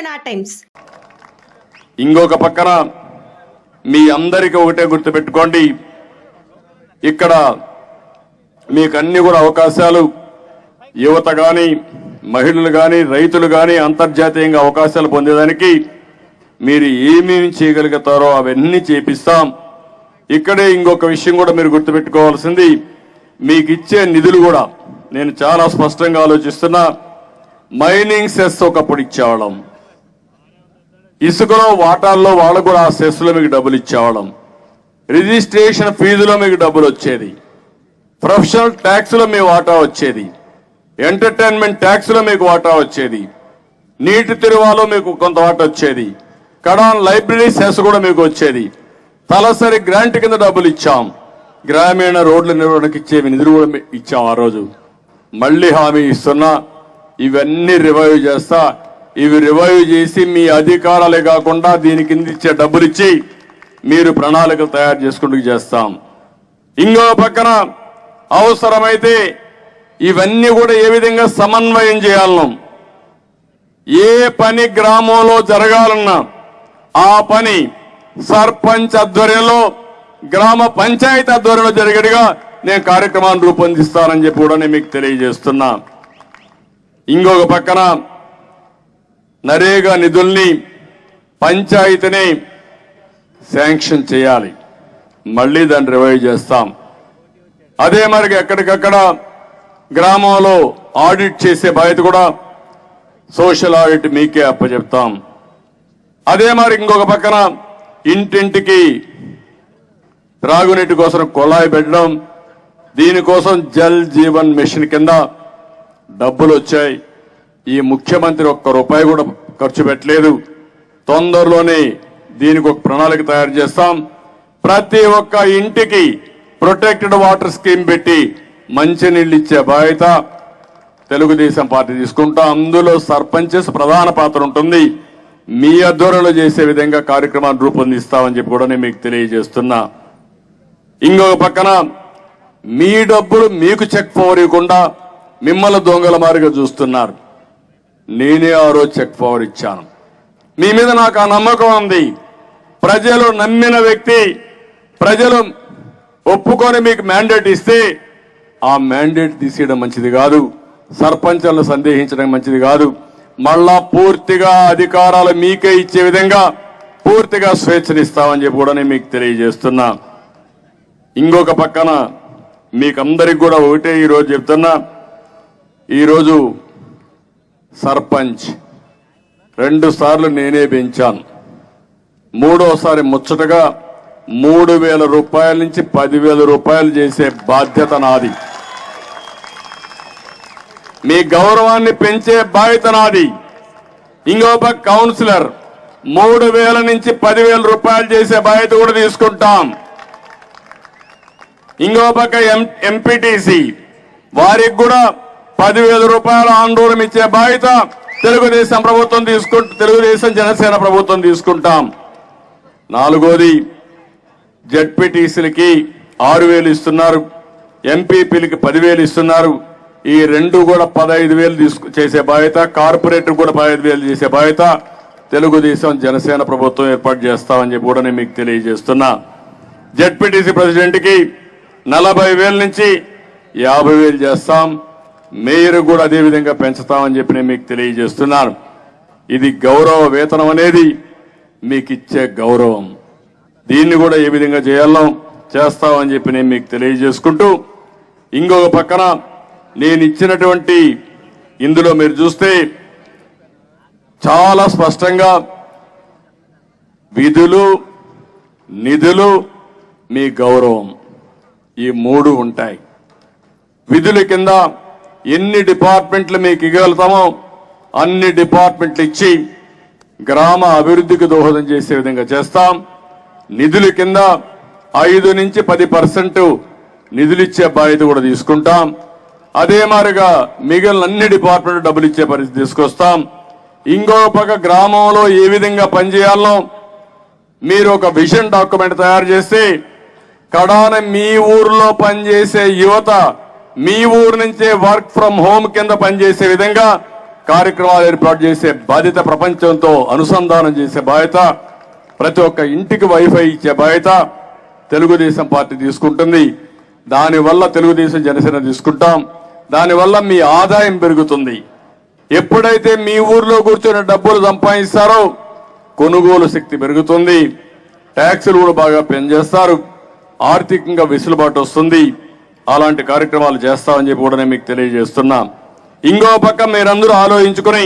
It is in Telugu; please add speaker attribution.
Speaker 1: జనా టైమ్స్
Speaker 2: ఇంకొక పక్కన మీ అందరికీ ఒకటే గుర్తుపెట్టుకోండి. ఇక్కడ మీకు అన్ని కూడా అవకాశాలు యువత గాని మహిళలు గాని రైతులు గాని అంతర్జాతీయంగా అవకాశాలు పొందేదానికి మీరు ఏమేమి చేయగలుగుతారో అవన్నీ చేపిస్తాం. ఇక్కడే ఇంకొక విషయం కూడా మీరు గుర్తుపెట్టుకోవాల్సింది. మీకు ఇచ్చే నిధులు కూడా నేను చాలా స్పష్టంగా ఆలోచిస్తున్నా. మైనింగ్ సెస్ ఒకప్పుడు ఇచ్చేవాళ్ళం. ఇసుకలో వాటాల్లో వాళ్ళకు కూడా ఆ సెస్లో మీకు డబ్బులు ఇచ్చేవాళ్ళం. రిజిస్ట్రేషన్ ఫీజులో మీకు డబ్బులు వచ్చేది. ప్రొఫెషనల్ ట్యాక్స్లో మీ వాటా వచ్చేది. ఎంటర్టైన్మెంట్ ట్యాక్స్లో మీకు వాటా వచ్చేది. నీటి తిరువాలో మీకు కొంత వాటా వచ్చేది. కడాన్ లైబ్రరీ సెస్ కూడా మీకు వచ్చేది. తలసరి గ్రాంట్ కింద డబ్బులు ఇచ్చాం. గ్రామీణ రోడ్ల నిర్వహణకు ఇచ్చే నిధులు కూడా ఇచ్చాం ఆ రోజు. మళ్ళీ హామీ ఇస్తున్నా. ఇవన్నీ రివైవ్ చేస్తా. ఇవి రివైవ్ చేసి మీ అధికారాలే కాకుండా దీని కింద ఇచ్చే డబ్బులు ఇచ్చి మీరు ప్రణాళికలు తయారు చేసుకుంటూ చేస్తాం. ఇంకో పక్కన అవసరమైతే ఇవన్నీ కూడా ఏ విధంగా సమన్వయం చేయాలను? ఏ పని గ్రామంలో జరగాలన్నా ఆ పని సర్పంచ్ ఆధ్వర్యంలో గ్రామ పంచాయతీ ఆధ్వర్యంలో జరిగేట్టుగా నేను కార్యక్రమాన్ని రూపొందిస్తానని చెప్పి కూడా నేను మీకు తెలియజేస్తున్నా. ఇంకొక పక్కన నరేగా నిధుల్ని పంచాయతీని శాంక్షన్ చేయాలి. మళ్ళీ దాన్ని రివైవ్ చేస్తాం. అదే మరి ఎక్కడికక్కడ గ్రామంలో ఆడిట్ చేసే బాధ్యత కూడా సోషల్ ఆడిట్ మీకే అప్పచెప్తాం. అదే మరి ఇంకొక పక్కన ఇంటింటికి త్రాగునీటి కోసం కుళాయి పెట్టడం దీనికోసం జల్ జీవన్ మిషన్ కింద డబ్బులు వచ్చాయి ఈ ముఖ్యమంత్రి ఒక్క రూపాయి కూడా ఖర్చు పెట్టలేదు. తొందరలోనే దీనికి ఒక ప్రణాళిక తయారు చేస్తాం. ప్రతి ఒక్క ఇంటికి ప్రొటెక్టెడ్ వాటర్ స్కీమ్ పెట్టి మంచినీళ్ళు ఇచ్చే బాధ్యత తెలుగుదేశం పార్టీ తీసుకుంటాం. అందులో సర్పంచెస్ ప్రధాన పాత్ర ఉంటుంది. మీ ఆధ్వర్యంలో చేసే విధంగా కార్యక్రమాన్ని రూపొందిస్తామని చెప్పి కూడా నేను మీకు తెలియజేస్తున్నా. ఇంకొక పక్కన మీ డబ్బులు మీకు చెక్ పవర్ మిమ్మల్ని దొంగల మారిగా చూస్తున్నారు. నేనే ఆ రోజు చెక్ పవర్ ఇచ్చాను. మీ మీద నాకు ఆ నమ్మకం ఉంది. ప్రజలు నమ్మిన వ్యక్తి ప్రజలు ఒప్పుకొని మీకు మ్యాండేట్ ఇస్తే ఆ మ్యాండేట్ తీసేయడం మంచిది కాదు. సర్పంచులను సందేహించడం మంచిది కాదు. మళ్ళా పూర్తిగా అధికారాలు మీకే ఇచ్చే విధంగా పూర్తిగా స్వేచ్ఛనిస్తామని చెప్పి కూడా నేను మీకు తెలియజేస్తున్నా. ఇంకొక పక్కన మీకందరికి కూడా ఒకటే ఈరోజు చెప్తున్నా. ఈరోజు సర్పంచ్. రెండు సార్లు నేనే పెంచాను. మూడోసారి ముచ్చటగా మూడు వేల రూపాయల నుంచి పదివేల రూపాయలు చేసే బాధ్యత నాది. మీ గౌరవాన్ని పెంచే బాధ్యత నాది. ఇంకో కౌన్సిలర్ మూడు వేల నుంచి పదివేల రూపాయలు చేసే బాధ్యత కూడా తీసుకుంటాం. ఇంకో పక్క ఎంపీటీసీ వారికి కూడా పదివేల రూపాయల ఆందోళన ఇచ్చే బాధ్యత తెలుగుదేశం ప్రభుత్వం తీసుకుంటు తెలుగుదేశం జనసేన ప్రభుత్వం తీసుకుంటాం. నాలుగోది జడ్పీటీసీలకి ఆరు వేలు ఇస్తున్నారు. ఎంపీపీలకి పదివేలు ఇస్తున్నారు. ఈ రెండు కూడా పదహైదు వేలు తీసుకు చేసే బాధ్యత కార్పొరేటర్ కూడా పదహైదు వేలు చేసే బాధ్యత తెలుగుదేశం జనసేన ప్రభుత్వం ఏర్పాటు చేస్తామని చెప్పి కూడా నేను మీకు తెలియజేస్తున్నా. జడ్పీటీసీ ప్రెసిడెంట్కి నలభై వేల నుంచి యాభై వేలు చేస్తాం. మేయర్ కూడా అదే విధంగా పెంచుతామని చెప్పి నేను మీకు తెలియజేస్తున్నాను. ఇది గౌరవ వేతనం అనేది మీకు ఇచ్చే గౌరవం. దీన్ని కూడా ఏ విధంగా చేయాలో చేస్తామని చెప్పి నేను మీకు తెలియజేసుకుంటూ ఇంకొక పక్కన నేను ఇచ్చినటువంటి ఇందులో మీరు చూస్తే చాలా స్పష్టంగా విధులు నిధులు మీ గౌరవం. ఈ మూడు ఉంటాయి. విధుల కింద ఎన్ని డిపార్ట్మెంట్లు మీకు ఇవ్వగలుగుతామో అన్ని డిపార్ట్మెంట్లు ఇచ్చి గ్రామ అభివృద్ధికి దోహదం చేసే విధంగా చేస్తాం. నిధుల కింద ఐదు నుంచి పది పర్సెంట్ నిధులిచ్చే బాధ్యత కూడా తీసుకుంటాం. అదే మారిగా మిగిలిన అన్ని డిపార్ట్మెంట్ డబ్బులు ఇచ్చే పరిస్థితి తీసుకొస్తాం. ఇంకో పక్క గ్రామంలో ఏ విధంగా పనిచేయాలో మీరు ఒక విజన్ డాక్యుమెంట్ తయారు చేసి కడాన మీ ఊర్లో పనిచేసే యువత మీ ఊరు నుంచే వర్క్ ఫ్రం హోమ్ కింద పనిచేసే విధంగా కార్యక్రమాలు ఏర్పాటు చేసే బాధ్యత ప్రపంచంతో అనుసంధానం చేసే బాధ్యత ప్రతి ఒక్క ఇంటికి వైఫై ఇచ్చే బాధ్యత తెలుగుదేశం పార్టీ తీసుకుంటుంది. దానివల్ల తెలుగుదేశం జనసేన తీసుకుంటాం. దానివల్ల మీ ఆదాయం పెరుగుతుంది. ఎప్పుడైతే మీ ఊర్లో కూర్చొని డబ్బులు సంపాదిస్తారో కొనుగోలు శక్తి పెరుగుతుంది. ట్యాక్సులు కూడా బాగా పెంచేస్తారు. ఆర్థికంగా వెసులుబాటు వస్తుంది. అలాంటి కార్యక్రమాలు చేస్తామని చెప్పి కూడా నేను మీకు తెలియజేస్తున్నా. ఇంకో పక్క మీరందరూ ఆలోచించుకుని